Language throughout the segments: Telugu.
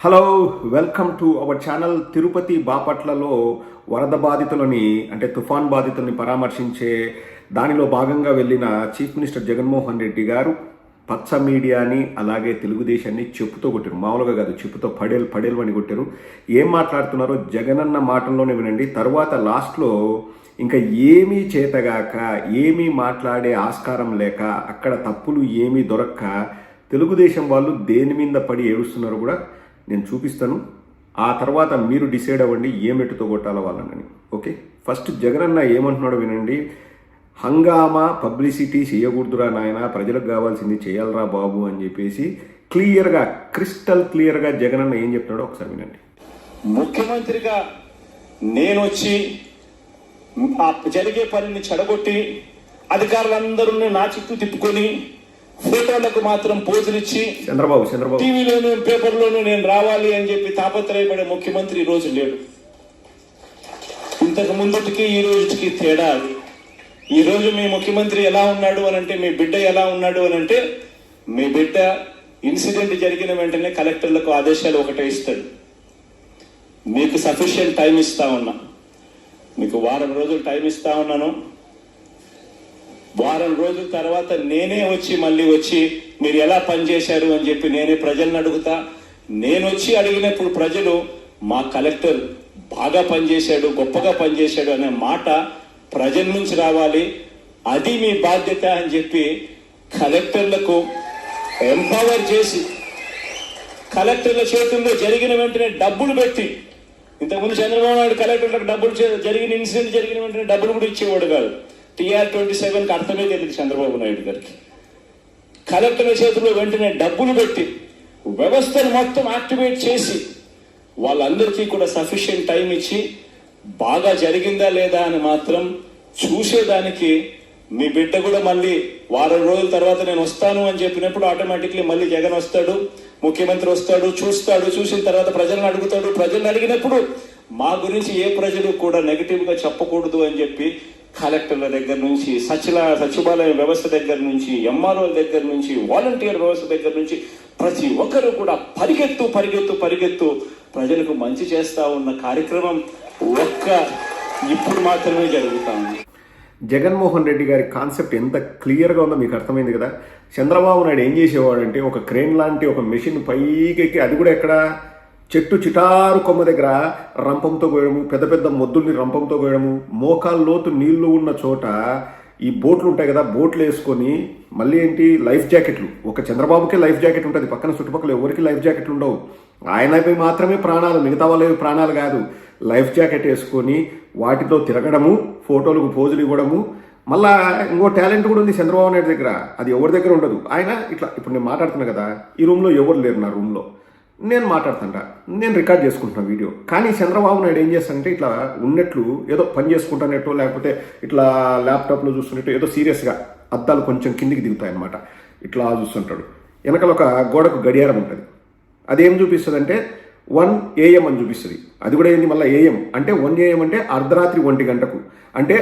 Hello welcome to our channel Tirupati బాపట్లలో వరద బాధితులని అంటే తుఫాన్ బాధితుల్ని పరామర్శించే దానిలో భాగంగా వెళ్ళిన చీఫ్ మినిస్టర్ జగన్మోహన్ రెడ్డి గారు పచ్చ మీడియాని అలాగే తెలుగుదేశాన్ని చెప్పుతో కొట్టారు. మామూలుగా కాదు చెప్పుతో పడేలు పడేలు అని కొట్టారు. ఏం మాట్లాడుతున్నారో జగనన్న మాటల్లోనే వినండి. తర్వాత లాస్ట్లో ఇంకా ఏమీ చేతగాక ఏమీ మాట్లాడే ఆస్కారం లేక అక్కడ తప్పులు ఏమీ దొరక్క తెలుగుదేశం వాళ్ళు దేని మీద పడి ఏడుస్తున్నారు కూడా నేను చూపిస్తాను. ఆ తర్వాత మీరు డిసైడ్ అవ్వండి ఏ మెట్టుతో కొట్టాలో వాళ్ళని. ఓకే? ఫస్ట్ జగనన్న ఏమంటున్నాడో వినండి. హంగామా పబ్లిసిటీ చేయకూడదురా నాయన ప్రజలకు కావాల్సింది చేయాలరా బాబు అని చెప్పేసి క్లియర్గా క్రిస్టల్ క్లియర్గా జగనన్న ఏం చెప్తున్నాడో ఒకసారి వినండి. ముఖ్యమంత్రిగా నేను వచ్చి ఆ జరిగే పనిని చెడగొట్టి అధికారులందరూ నా చుట్టూ తిప్పుకొని ఫోటోలకు మాత్రం పోజులిచ్చి చంద్రబాబు చంద్రబాబు. టీవీలోను పేపర్లోను నేను రావాలి అని చెప్పి తాపత్రయపడే ముఖ్యమంత్రి ఈ రోజు లేడు. ఇంతకు ముందుటికి ఈ రోజుకి తేడా. ఈ రోజు మీ ముఖ్యమంత్రి ఎలా ఉన్నాడు అని అంటే మీ బిడ్డ ఎలా ఉన్నాడు అని అంటే మీ బిడ్డ ఇన్సిడెంట్ జరిగిన వెంటనే కలెక్టర్లకు ఆదేశాలు ఒకటే ఇస్తాడు. మీకు సఫిషియెంట్ టైం ఇస్తా ఉన్నా. మీకు వారం రోజులు టైం ఇస్తా ఉన్నాను. వారం రోజుల తర్వాత నేనే వచ్చి మళ్ళీ వచ్చి మీరు ఎలా పనిచేశారు అని చెప్పి నేనే ప్రజలను అడుగుతా. నేను వచ్చి అడిగినప్పుడు ప్రజలు మా కలెక్టర్ బాగా పనిచేశాడు గొప్పగా పనిచేశాడు అనే మాట ప్రజల నుంచి రావాలి. అది మీ బాధ్యత అని చెప్పి కలెక్టర్లకు ఎంపవర్ చేసి కలెక్టర్ల చేతుల్లో జరిగిన వెంటనే డబ్బులు పెట్టి ఇంతకుముందు చంద్రబాబు నాయుడు కలెక్టర్లకు డబ్బులు జరిగిన ఇన్సిడెంట్ జరిగిన వెంటనే డబ్బులు కూడా ఇచ్చేవాడు కాదు. టీఆర్ ట్వంటీ సెవెన్కి అర్థమే తెలియదు చంద్రబాబు నాయుడు గారికి. కలెక్టర్ల చేతుల్లో వెంటనే డబ్బులు పెట్టి వ్యవస్థను మొత్తం యాక్టివేట్ చేసి వాళ్ళందరికీ కూడా సఫిషియెంట్ టైం ఇచ్చి బాగా జరిగిందా లేదా అని మాత్రం చూసేదానికి మీ బిడ్డ కూడా మళ్ళీ వారం రోజుల తర్వాత నేను వస్తాను అని చెప్పినప్పుడు ఆటోమేటిక్లీ మళ్ళీ జగన్ వస్తాడు ముఖ్యమంత్రి వస్తాడు చూస్తాడు చూసిన తర్వాత ప్రజలను అడుగుతాడు ప్రజలను అడిగినప్పుడు మా గురించి ఏ ప్రజలు కూడా నెగిటివ్గా చెప్పకూడదు అని చెప్పి కలెక్టర్ల దగ్గర నుంచి సచిల సచివాలయ వ్యవస్థ దగ్గర నుంచి ఎంఆర్ఓ దగ్గర నుంచి వాలంటీర్ వ్యవస్థ దగ్గర నుంచి ప్రతి ఒక్కరు కూడా పరిగెత్తు పరిగెత్తు పరిగెత్తు ప్రజలకు మంచి చేస్తా ఉన్న కార్యక్రమం ఒక్క ఇప్పుడు మాత్రమే జరుగుతా ఉంది జగన్మోహన్ రెడ్డి గారి కాన్సెప్ట్ ఎంత క్లియర్గా ఉందో మీకు అర్థమైంది కదా? చంద్రబాబు నాయుడు ఏం చేసేవాడంటే ఒక క్రేన్ లాంటి ఒక మెషిన్ పైకెక్కి అది కూడా ఎక్కడ? చెట్టు చిటారు కొమ్మ దగ్గర రంపంతో కోయడము పెద్ద పెద్ద మొద్దుల్ని రంపంతో కోయడము మోకాలు లోతు నీళ్ళు ఉన్న చోట ఈ బోట్లు ఉంటాయి కదా బోట్లు వేసుకొని మళ్ళీ ఏంటి లైఫ్ జాకెట్లు. ఒక చంద్రబాబుకే లైఫ్ జాకెట్ ఉంటుంది పక్కన చుట్టుపక్కల ఎవరికి లైఫ్ జాకెట్లు ఉండవు. ఆయనపై మాత్రమే ప్రాణాలు మిగతా వాళ్ళవి ప్రాణాలు కాదు. లైఫ్ జాకెట్ వేసుకొని వాటితో తిరగడము ఫోటోలకు పోజులు ఇవ్వడము. మళ్ళా ఇంకో టాలెంట్ కూడా ఉంది చంద్రబాబు నాయుడు దగ్గర. అది ఎవరి దగ్గర ఉండదు. ఆయన ఇట్లా ఇప్పుడు నేను మాట్లాడుతున్నా కదా ఈ రూమ్లో ఎవరు లేరు నా రూమ్లో? నేను మాట్లాడుతుంటా. నేను రికార్డ్ చేసుకుంటున్నా వీడియో. కానీ చంద్రబాబు నాయుడు ఏం చేస్తానంటే ఇట్లా ఉన్నట్లు ఏదో పని చేసుకుంటున్నట్టు లేకపోతే ఇట్లా ల్యాప్టాప్లో చూస్తున్నట్టు ఏదో సీరియస్గా అద్దాలు కొంచెం కిందికి దిగుతాయన్నమాట. ఇట్లా చూస్తుంటాడు. వెనకాల ఒక గోడకు గడియారం ఉంటుంది. అదేం చూపిస్తుంది అంటే వన్ ఏఎం అని చూపిస్తుంది. అది కూడా ఏంది మళ్ళీ ఏఎం? అంటే వన్ ఏఎం అంటే అర్ధరాత్రి ఒంటి గంటకు. అంటే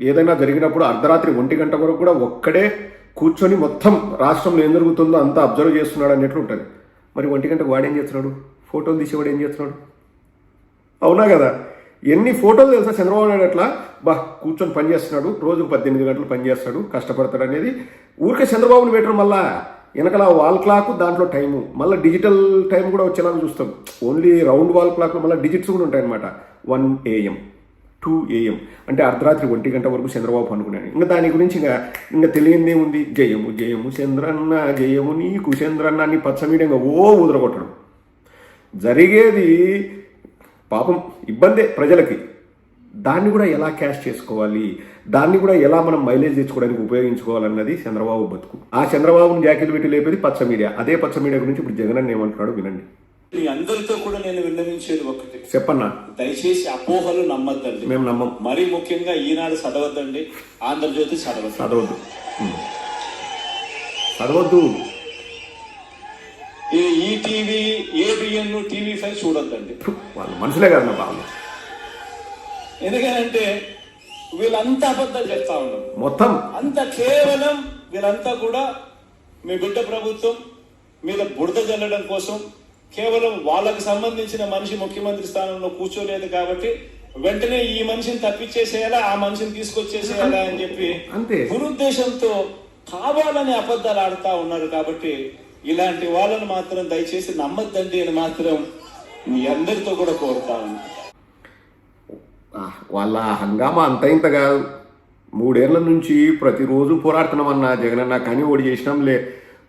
ఏదైనా జరిగినప్పుడు అర్ధరాత్రి ఒంటి గంట వరకు కూడా ఒక్కడే కూర్చొని మొత్తం రాష్ట్రంలో ఏం జరుగుతుందో అంతా అబ్జర్వ్ చేస్తున్నాడు అన్నట్లు ఉంటుంది. మరి ఒంటి గంటకు వాడు ఏం చేస్తున్నాడు? ఫోటోలు తీసేవాడు ఏం చేస్తున్నాడు? అవునా కదా? ఎన్ని ఫోటోలు తెలుసా చంద్రబాబు నాయుడు అట్లా? బా కూర్చొని పనిచేస్తున్నాడు రోజుకు పద్దెనిమిది గంటలు పనిచేస్తాడు కష్టపడతాడు అనేది. ఊరికే చంద్రబాబుని పెట్టడం మళ్ళా. వెనకాల వాల్ క్లాక్ దాంట్లో టైము. మళ్ళీ డిజిటల్ టైం కూడా వచ్చేలాగా చూస్తాం. ఓన్లీ రౌండ్ వాల్ క్లాక్ మళ్ళీ డిజిట్స్ కూడా ఉంటాయన్నమాట. One AM. టూ ఏఎం అంటే అర్ధరాత్రి ఒంటి గంట వరకు చంద్రబాబు అనుకున్నాను ఇంకా దాని గురించి ఇంకా ఇంకా తెలియందే ఉంది. జయము జయము చంద్రన్న జయము నీకు చంద్రన్న అని పచ్చ మీడియంగా ఓ ఉదరగొట్టడం జరిగేది పాపం ఇబ్బందే ప్రజలకి. దాన్ని కూడా ఎలా క్యాష్ చేసుకోవాలి? దాన్ని కూడా ఎలా మనం మైలేజ్ తెచ్చుకోవడానికి ఉపయోగించుకోవాలన్నది చంద్రబాబు బతుకు. ఆ చంద్రబాబుని జాకెట్ పెట్టి లేపేది పచ్చ మీడియా అదే పచ్చ మీడియా గురించి ఇప్పుడు జగన్ అన్న ఏమంటున్నాడు వినండి. మీ అందరితో కూడా నేను విన్నవించేది ఒకటి. చెప్పన్నా? దయచేసి అపోహలు నమ్మద్దండి. మేము నమ్మం. మరీ ముఖ్యంగా ఈనాడు చదవద్దండి. ఆంధ్రజ్యోతి చదవద్దు. చదవద్దు. చదవద్దు. ఈ ఈటీవీ ఏబిఎన్ టీవీ ఫైవ్ చూడొద్దండి. వాళ్ళు మనుషులే కదా బాబు. ఎందుకంటే వీళ్ళంతా అబద్ధాలు చెప్తా ఉన్నారు మొత్తం. అంత కేవలం వీళ్ళంతా కూడా మీ బిడ్డ ప్రభుత్వం మీద బురద జల్లడం కోసం కేవలం వాళ్ళకు సంబంధించిన మనిషి ముఖ్యమంత్రి స్థానంలో కూర్చోలేదు కాబట్టి వెంటనే ఈ మనిషిని తప్పించేసేయాలా ఆ మనిషిని తీసుకొచ్చేసేయాలా అని చెప్పి. దురుద్దేశంతో కావాలని అబద్ధాలు ఆడుతా ఉన్నారు కాబట్టి ఇలాంటి వాళ్ళని మాత్రం దయచేసి నమ్మద్దండి అని మాత్రం మీ అందరితో కూడా కోరుతా ఉన్నాను ఆ, వాళ్ళ హంగామా అంత ఇంత కాదు. మూడేళ్ళ నుంచి ప్రతిరోజు పోరాడుతున్నామన్నా జగనన్న కానీ ఓడి చేసినాం లే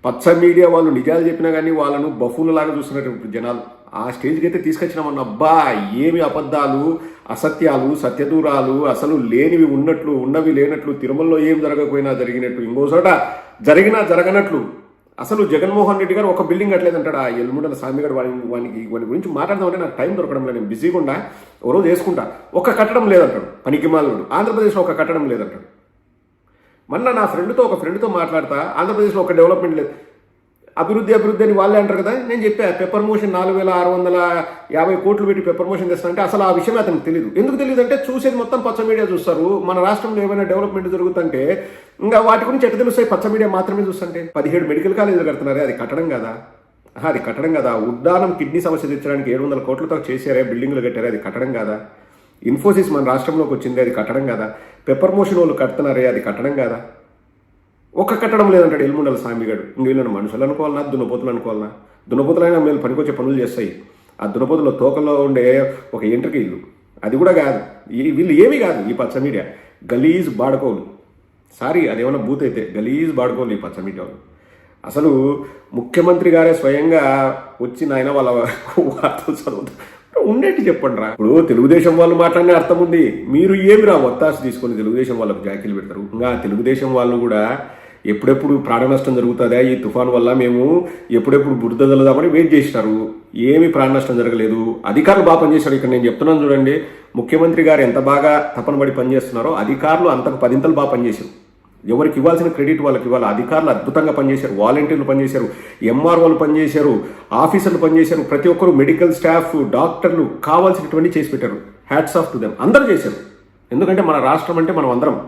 పచ్చ మీడియా వాళ్ళు నిజాలు చెప్పినా కానీ వాళ్ళను బఫూన్లాగా చూస్తున్నటువంటి ఇప్పుడు జనాలు. ఆ స్టేజ్కి అయితే తీసుకొచ్చినామన్న అబ్బా ఏమి అబద్ధాలు అసత్యాలు సత్యదూరాలు అసలు లేనివి ఉన్నట్లు ఉన్నవి లేనట్లు తిరుమలలో ఏం జరగకపోయినా జరిగినట్టు ఇంకోసోట జరిగినా జరగనట్లు. అసలు జగన్మోహన్ రెడ్డి గారు ఒక బిల్డింగ్ కట్టలేదంటాడు? ఆ ఎల్ముడల స్వామి గారు వాడి వానికి వాడి గురించి మాట్లాడదామంటే నాకు టైం దొరకడం లేదు. నేను బిజీగా ఉండా ఓ రోజు వేసుకుంటా. ఒక కట్టడం లేదంటాడు. పనికిమాలు ఆంధ్రప్రదేశ్లో ఒక కట్టడం లేదంటాడు. మొన్న నా ఫ్రెండ్తో ఒక ఫ్రెండ్తో మాట్లాడతా ఆంధ్రప్రదేశ్లో ఒక డెవలప్మెంట్ లేదు. అభివృద్ధి అభివృద్ధి అని వాళ్ళే అంటారు కదా? నేను చెప్పా పెప్పర్ మోషన్ నాలుగు వేల ఆరు వందల యాభై కోట్లు పెట్టి పెప్పర్ మోషన్ తెస్తానంటే అసలు ఆ విషయం అతనికి తెలియదు ఎందుకు తెలియదు అంటే చూసేది మొత్తం పచ్చ మీడియా చూస్తారు. మన రాష్ట్రంలో ఏమైనా డెవలప్మెంట్ జరుగుతుంటే ఇంకా వాటి గురించి ఎట్ట తెలుస్తాయి? పచ్చ మీడియా మాత్రమే చూస్తుంటే. పదిహేడు మెడికల్ కాలేజీలు కడుతున్నారే. అది కట్టడం కదా? అది కట్టడం కదా? ఉద్దానం కిడ్నీ సమస్య తెచ్చడానికి ఏడు వందల కోట్లతో చేశారే బిల్డింగ్లు కట్టారే అది కట్టడం కదా? ఇన్ఫోసిస్ మన రాష్ట్రంలోకి వచ్చింది అది కట్టడం కదా? పెప్పర్ మోషన్ వాళ్ళు కడుతున్నారే అది కట్టడం కదా? ఒక్క కట్టడం లేదంటాడు ఎల్ముండల స్వామిగాడు. ఇంక వీళ్ళని మనుషులు అనుకోవాలన్నా దున్నపోతులు అనుకోవాలన్నా దున్నపోతులైనా మేము పనికొచ్చే పనులు చేస్తాయి. ఆ దున్నపోతుల తోకలో ఉండే ఒక ఎంట్రక ఇల్లు. అది కూడా కాదు. ఈ వీళ్ళు ఏమీ కాదు ఈ పచ్చ మీడియా. గలీజ్ బాడుకోలు. సారీ అదేమన్నా బూత్ అయితే గలీజ్ బాడుకోలు ఈ పచ్చ మీడియా వాళ్ళు. అసలు ముఖ్యమంత్రి గారే స్వయంగా వచ్చి నాయన వాళ్ళ వార్తలు చదువుతారు. ఉండేట్టు చెప్పండి రా. ఇప్పుడు తెలుగుదేశం వాళ్ళు మాట్లాడినే అర్థం ఉంది. మీరు ఏమి రా ఒత్తాసు తీసుకొని తెలుగుదేశం వాళ్ళకు జాకీలు పెడతారు? ఇంకా తెలుగుదేశం వాళ్ళు కూడా ఎప్పుడెప్పుడు ప్రాణ నష్టం జరుగుతుందా? ఈ తుఫాన్ వల్ల మేము ఎప్పుడెప్పుడు బురద చల్లుదామని వెయిట్ చేసినారు. ఏమి ప్రాణ నష్టం జరగలేదు. అధికారులు బాగా పనిచేశారు. ఇక్కడ నేను చెప్తున్నాను చూడండి. ముఖ్యమంత్రి గారు ఎంత బాగా తపన పడి పనిచేస్తున్నారో అధికారులు అంతకు పదింతలు బాగా పనిచేశారు. ఎవరికి ఇవ్వాల్సిన క్రెడిట్ వాళ్ళకి ఇవ్వాలి. అధికారులు అద్భుతంగా పనిచేశారు. వాలంటీర్లు పనిచేశారు. ఎంఆర్ఓలు పనిచేశారు. ఆఫీసర్లు పనిచేశారు. ప్రతి ఒక్కరు మెడికల్ స్టాఫ్ డాక్టర్లు కావాల్సినటువంటి చేసి పెట్టారు. హ్యాట్స్ ఆఫ్ టు దెమ్ అందరూ చేశారు. ఎందుకంటే మన రాష్ట్రం అంటే మనం అందరం.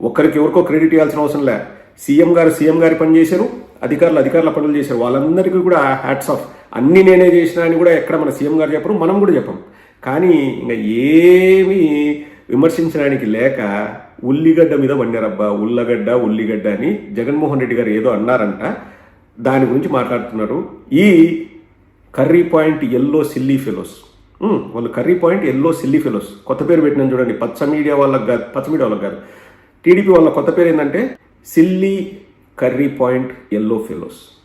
ఒక్కరికి ఎవరికో క్రెడిట్ ఇవ్వాల్సిన అవసరం లే. సీఎం గారు సీఎం గారి పని చేశారు. అధికారులు అధికారుల పనులు చేశారు. వాళ్ళందరికీ కూడా హ్యాట్స్ ఆఫ్ అన్ని నేనే చేసిన అని కూడా ఎక్కడ మన సీఎం గారు చెప్పరు. మనం కూడా చెప్పం. కానీ ఇంకా ఏమీ విమర్శించడానికి లేక ఉల్లిగడ్డ మీద వండారబ్బా ఉల్లగడ్డ ఉల్లిగడ్డ అని జగన్మోహన్ రెడ్డి గారు ఏదో అన్నారంట. దాని గురించి మాట్లాడుతున్నారు. ఈ curry point yellow silly fellows. వాళ్ళు curry point yellow silly fellows. కొత్త పేరు పెట్టినాను చూడండి. పచ్చ మీడియా వాళ్ళకి కాదు పచ్చ మీడియా వాళ్ళకి కాదు. టీడీపీ వాళ్ళ కొత్త పేరు ఏంటంటే silly curry point yellow fellows.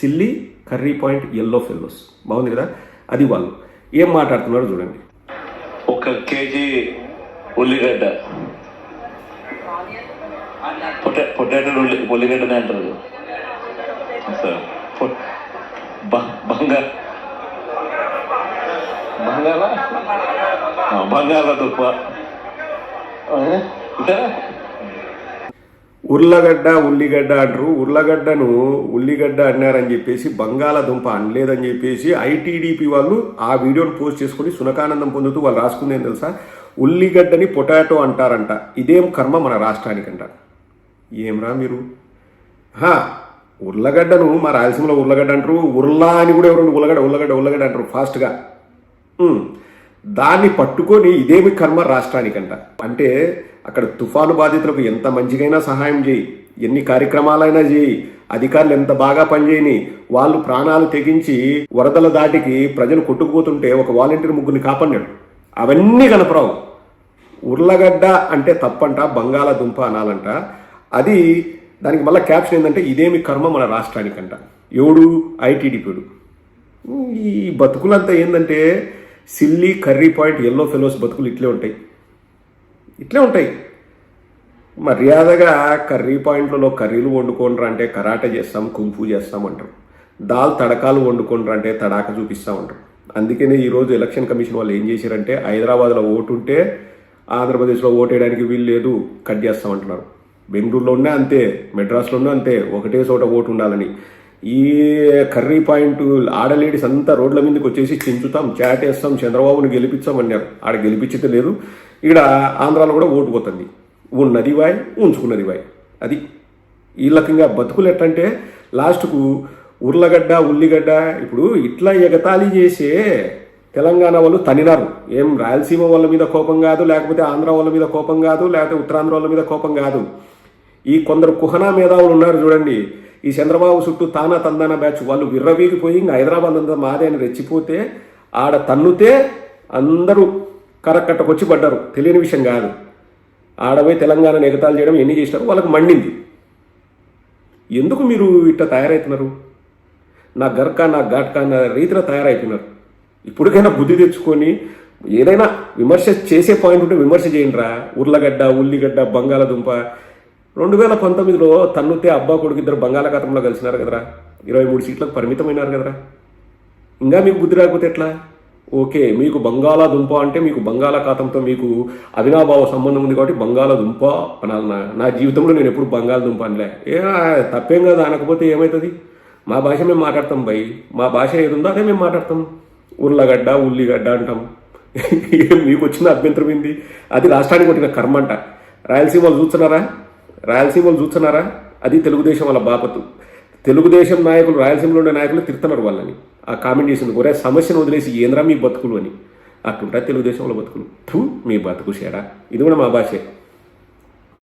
Silly curry point yellow fellows. బాగుంది కదా? అది వాళ్ళు. ఏం మాట్లాడుతున్నారో చూడండి. ఒక కేజీ ఉల్లిగడ్డ. పొటా పొటాటో ఉల్లి ఉల్లిగడ్డనే అంటారు సార్. బంగాళ బంగాళదుంప. ఇంకా ఉర్లగడ్డ ఉల్లిగడ్డ అంటారు. ఉర్లగడ్డను ఉల్లిగడ్డ అన్నారని చెప్పేసి బంగాళాదుంప అనలేదని చెప్పేసి ఐటీడీపీ వాళ్ళు ఆ వీడియోను పోస్ట్ చేసుకుని సునకానందం పొందుతూ వాళ్ళు రాసుకుందేం తెలుసా? ఉల్లిగడ్డని పొటాటో అంటారంట. ఇదేం కర్మ మన రాష్ట్రానికంట. ఏమ్రా మీరు? హా, ఉర్లగడ్డను మా రాయలసీమలో ఉర్లగడ్డ అంటారు. ఉర్లా అని కూడా ఎవరు ఉల్లగడ్డ ఉల్లగడ్డ ఉల్లగడ్డ అంటారు ఫాస్ట్గా. దాన్ని పట్టుకొని ఇదేమి కర్మ రాష్ట్రానికంట. అంటే అక్కడ తుఫాను బాధితులకు ఎంత మంచిగైనా సహాయం చేయి. ఎన్ని కార్యక్రమాలైనా చేయి. అధికారులు ఎంత బాగా పనిచేయని వాళ్ళు ప్రాణాలు తెగించి వరదల దాటికి ప్రజలు కొట్టుకుపోతుంటే ఒక వాలంటీర్ ముగ్గురిని కాపాడినాడు. అవన్నీ కనపరావు ఉర్లగడ్డ అంటే తప్పంట బంగాళాదుంప అనాలంట. అది దానికి మళ్ళీ క్యాప్షన్ ఏంటంటే ఇదేమి కర్మ మన రాష్ట్రానికంట. ఎవడు? ఐటీడీపీడు ఈ బతుకులంతా ఏంటంటే silly curry point yellow fellows బతుకులు ఇట్లే ఉంటాయి. ఇట్లే ఉంటాయి. మర్యాదగా కర్రీ పాయింట్లలో కర్రీలు వండుకోండ్రా అంటే కరాటే చేస్తాం కుంఫు చేస్తాం అంటారు. దాల్ తడకాలు వండుకోండ్రా అంటే తడాక చూపిస్తాం అంటారు. అందుకనే ఈరోజు ఎలక్షన్ కమిషన్ వాళ్ళు ఏం చేశారంటే హైదరాబాద్లో ఓటు ఉంటే ఆంధ్రప్రదేశ్లో ఓటు వేయడానికి వీలు లేదు కట్ చేస్తామంటున్నారు. బెంగళూరులో ఉన్నా అంతే మెడ్రాస్లో ఉన్నా అంతే ఒకటే చోట ఓటు ఉండాలని ఈ కర్రీ పాయింట్ ఆడలేడీస్ అంతా రోడ్ల మీదకి వచ్చేసి చించుతాం చాటేస్తాం చంద్రబాబుని గెలిపించాం అన్నారు. ఆడ గెలిపించితే లేదు ఇక్కడ ఆంధ్రాలో కూడా ఓటు పోతుంది. ఉన్నది వాయ్ ఉంచుకున్నది వాయ్. అది ఈ రకంగా బతుకులు ఎట్టంటే లాస్ట్కు ఉర్లగడ్డ ఉల్లిగడ్డ ఇప్పుడు ఇట్లా ఎగతాళి చేసే తెలంగాణ వాళ్ళు తనినారు ఏం రాయలసీమ వాళ్ళ మీద కోపం కాదు లేకపోతే ఆంధ్ర వాళ్ళ మీద కోపం కాదు లేకపోతే ఉత్తరాంధ్ర వాళ్ళ మీద కోపం కాదు. ఈ కొందరు కుహనా మేధావులు ఉన్నారు చూడండి. ఈ చంద్రబాబు చుట్టూ తానా తందాన బ్యాచ్ వాళ్ళు విర్రవీగిపోయి ఇంకా హైదరాబాద్ అంతా మాదే అని రెచ్చిపోతే ఆడ తన్నుతే అందరూ కరకట్టకొచ్చి పడ్డారు. తెలియని విషయం కాదు. ఆడపోయి తెలంగాణ ఎగతాలు చేయడం ఎన్ని చేసినారు వాళ్ళకి మండింది. ఎందుకు మీరు ఇట్లా తయారవుతున్నారు నా గర్కా నా ఘాట్కా అన్న రీతిలో తయారైపోయినారు ఇప్పటికైనా బుద్ధి తెచ్చుకొని ఏదైనా విమర్శ చేసే పాయింట్ ఉంటే విమర్శ చేయండిరా. ఉర్లగడ్డ ఉల్లిగడ్డ బంగాళదుంప. రెండు వేల పంతొమ్మిదిలో తన్నుతే అబ్బా కొడుకు ఇద్దరు బంగాళాఖాతంలో కలిసినారు కదరా. ఇరవై మూడు సీట్లకు పరిమితమైనారు కదరా. ఇంకా మీకు బుద్ధి రాకపోతే ఎట్లా? ఓకే మీకు బంగాళాదుంప అంటే మీకు బంగాళాఖాతంతో మీకు అవినాభావ సంబంధం ఉంది కాబట్టి బంగాళాదుంప అనాలి నా నా జీవితంలో నేను ఎప్పుడు బంగాళదుంప అనలే. ఏ తప్పేం కదా అనకపోతే ఏమవుతుంది మా భాష మేము మాట్లాడతాం భయ్ మా భాష ఏది ఉందో అదే మేము మాట్లాడతాం. ఉర్లగడ్డ ఉల్లిగడ్డ అంటాం. మీకు వచ్చిన అభ్యంతరం ఏంది? అది రాష్ట్రానికి కొట్టిన కర్మ అంట. రాయలసీమలు చూస్తున్నారా? రాయలసీమలు చూస్తున్నారా? అది తెలుగుదేశం వాళ్ళ బాపతు. తెలుగుదేశం నాయకులు రాయలసీమలో ఉండే నాయకులు తిడుతున్నారు వాళ్ళని. ఆ కామెంట్ చేసింది ఒరే సమస్యను వదిలేసి ఏంద్రా మీ బతుకులు అని. అట్లుంటాయి తెలుగుదేశం వాళ్ళ బతుకులు. మీ బతుకు షేడా. ఇది కూడా మా భాషే.